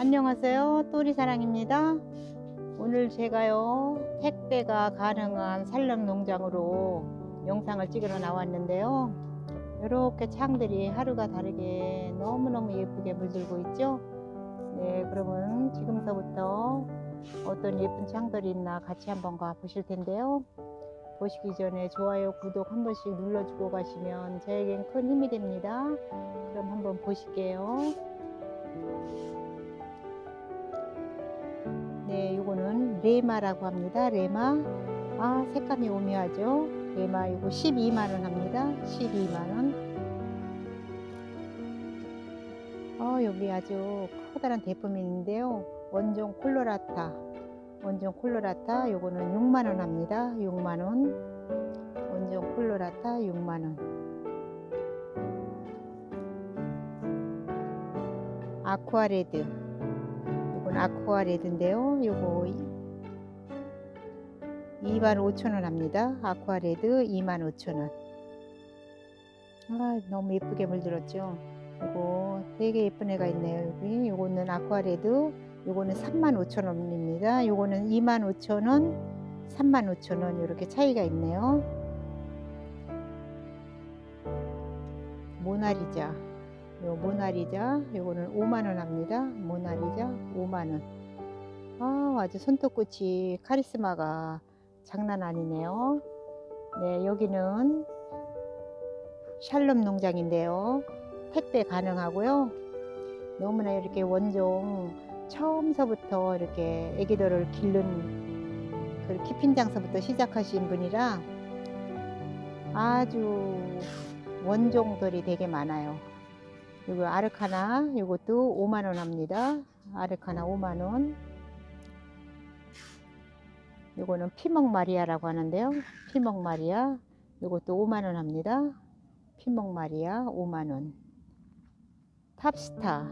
안녕하세요. 또리사랑입니다. 오늘 제가요, 택배가 가능한 산림 농장으로 영상을 찍으러 나왔는데요. 이렇게 창들이 하루가 다르게 너무너무 예쁘게 물들고 있죠? 네, 그러면 지금서부터 어떤 예쁜 창들이 있나 같이 한번 가 보실 텐데요. 보시기 전에 좋아요, 구독 한 번씩 눌러주고 가시면 저에겐 큰 힘이 됩니다. 그럼 한번 보실게요. 레마라고 합니다. 레마. 아, 색감이 오묘하죠? 레마 이거 12만원 합니다. 12만원. 어, 여기 아주 커다란 대품인데요. 원종 콜로라타. 원종 콜로라타 요거는 6만원 합니다. 6만원. 원종 콜로라타 6만원. 아쿠아레드. 이건 아쿠아레드인데요. 요거 25,000원 합니다. 아쿠아레드 25,000원. 아, 너무 예쁘게 물들었죠. 이거 되게 예쁜 애가 있네요. 여기 요거는 아쿠아레드. 요거는 35,000원입니다. 요거는 25,000원, 35,000원 이렇게 차이가 있네요. 모나리자. 요 모나리자 요거는 5만 원 합니다 모나리자 5만 원 아 아주 손톱 끝이 카리스마가 장난 아니네요 네 여기는 샬롬 농장인데요 택배 가능하고요 너무나 이렇게 원종 처음서부터 이렇게 애기들을 기른 그 키핀 장서부터 시작하신 분이라 아주 원종들이 되게 많아요 이거 아르카나 이것도 5만 원 합니다. 아르카나 5만 원. 이거는 피먹 마리아라고 하는데요. 피먹 마리아. 이것도 5만원 합니다. 피먹 마리아 5만원. 탑스타.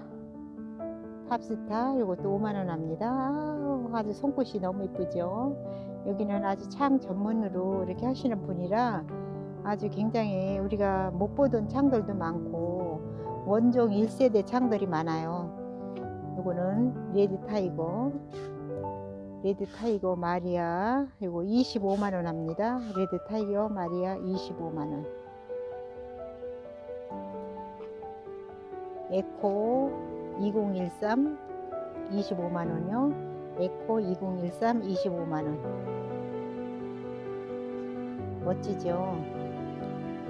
탑스타 이것도 5만원 합니다. 아우, 아주 손끝이 너무 이쁘죠. 여기는 아주 창 전문으로 이렇게 하시는 분이라 아주 굉장히 우리가 못 보던 창들도 많고 원종 1세대 창들이 많아요. 이거는 레드 타이거, 레드 타이거 마리아, 이거 25만원 합니다. 레드 타이거 마리아 25만원. 에코 2013 25만원요. 에코 2013 25만원. 멋지죠?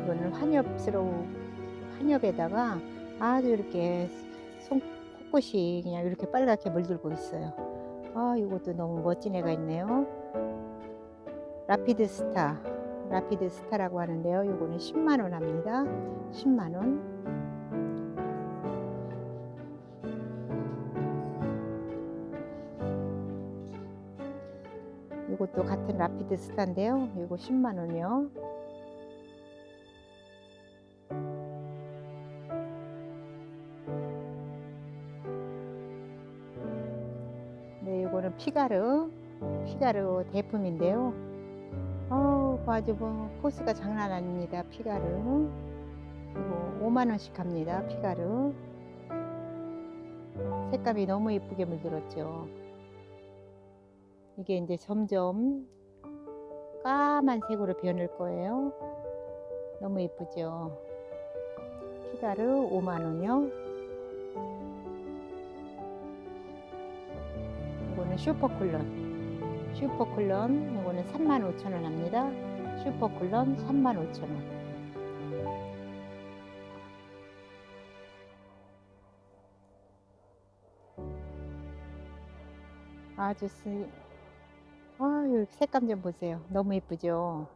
이거는 환엽스러운 환엽에다가 아주 이렇게 손 코끝이 그냥 이렇게 빨갛게 물들고 있어요. 아 이것도 너무 멋진 애가 있네요. 라피드 스타, 라피드 스타라고 하는데요. 이거는 10만 원 합니다. 10만 원. 이것도 같은 라피드 스타인데요. 이거 10만 원이요. 이거는 피가르, 피가르 대품인데요. 어우, 아주 뭐 코스가 장난 아닙니다. 피가르. 이거 5만 원씩 합니다. 피가르. 색감이 너무 예쁘게 물들었죠. 이게 이제 점점 까만 색으로 변할 거예요. 너무 예쁘죠. 피가르 5만 원이요. 슈퍼쿨런 슈퍼쿨런 이거는 35,000원 합니다. 슈퍼쿨런 35,000원. 아주 쓰... 아유 색감 좀 보세요. 너무 예쁘죠?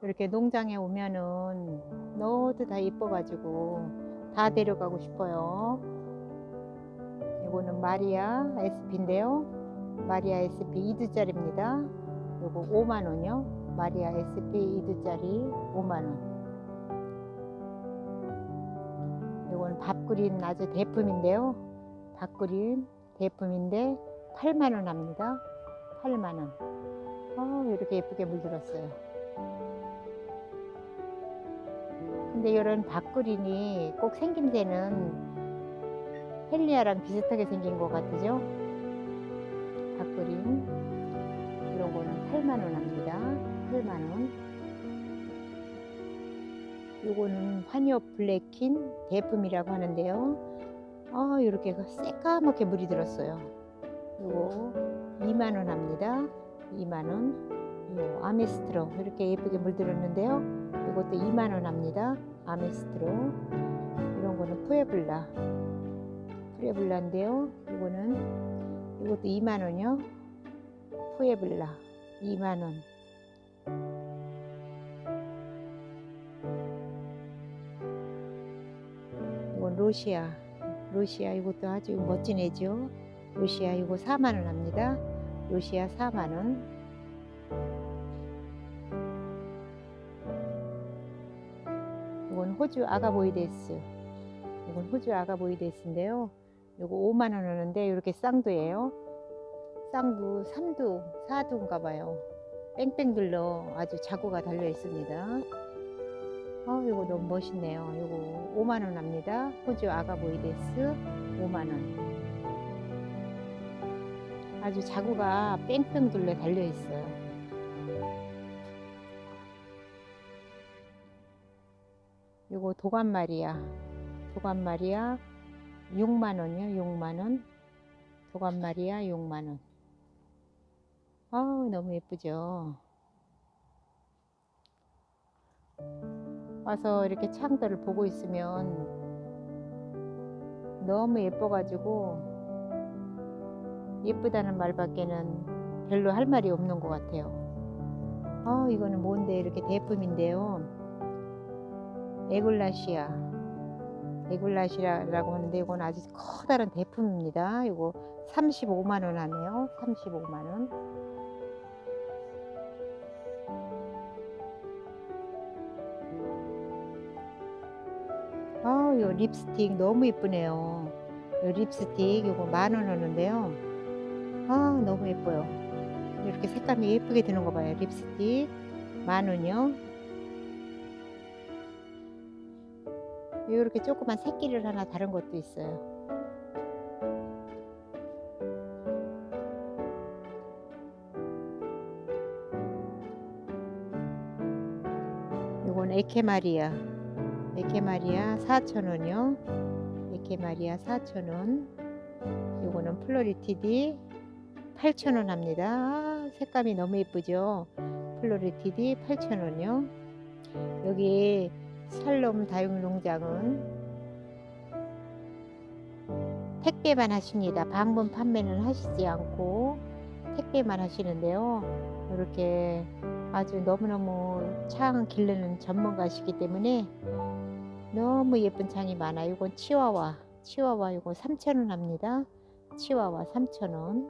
이렇게 농장에 오면은 너도 다 예뻐 가지고 다 데려가고 싶어요 이거는 마리아 SP인데요. 마리아 SP 2두짜리입니다. 요거 5만원이요. 마리아 SP 2두짜리 5만원. 요건 밥그린 아주 대품인데요. 밥그린 대품인데 8만원 합니다. 8만원. 아, 이렇게 예쁘게 물들었어요. 근데 이런 밥그린이 꼭 생김새는 헬리아랑 비슷하게 생긴 것 같으죠? 닭그림 이런 거는 8만원 합니다. 8만원. 요거는 환엽 블랙킨 대품이라고 하는데요. 아, 이렇게 새까맣게 물이 들었어요. 요거 2만원 합니다. 2만원. 요 아메스트로 이렇게 예쁘게 물들었는데요. 이것도 2만원 합니다. 아메스트로. 이런 거는 푸에블라. 푸에블라인데요. 이거는 이것도 2만원이요. 푸에블라 2만원. 이건 로시아. 로시아 이것도 아주 멋진 애죠. 로시아 이거 4만원 합니다. 로시아 4만원. 이건 호주 아가보이데스. 이건 호주 아가보이데스인데요. 이거 5만 원 하는데 이렇게 쌍두예요. 쌍두 3두, 4두인가 봐요. 뺑뺑 둘러 아주 자구가 달려 있습니다. 아, 이거 너무 멋있네요. 이거 5만 원 합니다. 호주 아가보이데스 5만 원. 아주 자구가 뺑뺑 둘러 달려 있어요. 요거 도감말이야. 도감말이야. 6만 원이요. 6만 원. 도감 말이야. 6만 원. 아우 너무 예쁘죠. 와서 이렇게 창들을 보고 있으면 너무 예뻐가지고 예쁘다는 말밖에는 별로 할 말이 없는 것 같아요. 아 이거는 뭔데 이렇게 대품인데요. 에굴라시아 에굴라시아라고 하는데 이건 아주 커다란 대품입니다. 이거 35만 원 하네요. 35만 원. 아, 요 립스틱 너무 예쁘네요. 요 립스틱 이거 만 원 하는데요. 아, 너무 예뻐요. 이렇게 색감이 예쁘게 드는 거 봐요. 립스틱 만 원이요. 이렇게 조그만 새끼를 하나 다른 것도 있어요. 요건 에케마리아. 에케마리아 4,000원이요. 에케마리아 4,000원. 요거는 플로리티디 8,000원 합니다. 아, 색감이 너무 예쁘죠? 플로리티디 8,000원이요. 여기 살롬 다육농장은 택배만 하십니다. 방문 판매는 하시지 않고 택배만 하시는데요. 이렇게 아주 너무너무 창 기르는 전문가시기 때문에 너무 예쁜 창이 많아요. 이건 치와와, 치와와 이거 3,000원 합니다. 치와와 3,000원.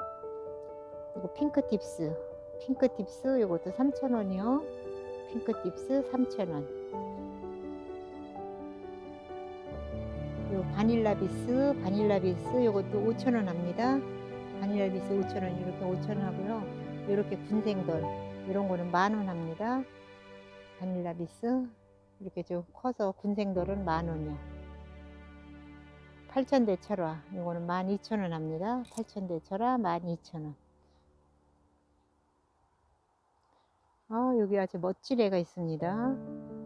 이거 핑크팁스, 핑크팁스 이것도 3,000원이요. 핑크팁스 3,000원. 요 바닐라 비스, 바닐라 비스 이것도 5,000원 합니다. 바닐라 비스 5,000원 이렇게 5,000원 하고요. 이렇게 군생돌 이런 거는 만 원 합니다. 바닐라 비스 이렇게 좀 커서 군생돌은 만 원이요. 8,000 대 철화 이거는 12,000원 합니다. 8,000 대 철화 12,000원. 아 여기 아주 멋진 애가 있습니다.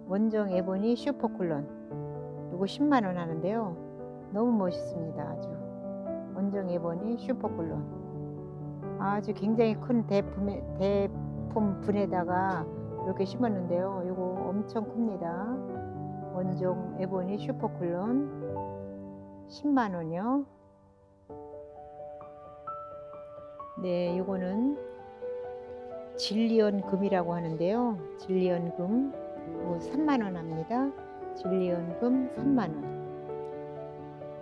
원정 에보니 슈퍼쿨론 이거 10만원 하는데요. 너무 멋있습니다. 아주 원정 에보니 슈퍼쿨론 아주 굉장히 큰 대품에, 대품 분에다가 이렇게 심었는데요. 이거 엄청 큽니다. 원종 에보니 슈퍼쿨론 10만원이요. 네, 이거는 진리언 금이라고 하는데요. 진리언 금 이거 3만 원 합니다. 진리언 금 3만 원.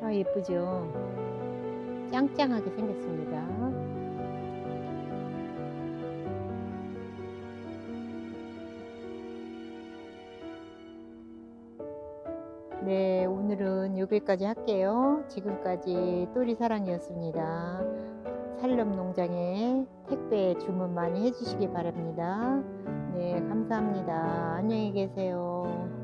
아 예쁘죠? 짱짱하게 생겼습니다. 네, 오늘은 여기까지 할게요. 지금까지 또리사랑이었습니다. 살lâm 농장에 택배 주문 많이 해주시기 바랍니다. 네, 감사합니다. 안녕히 계세요.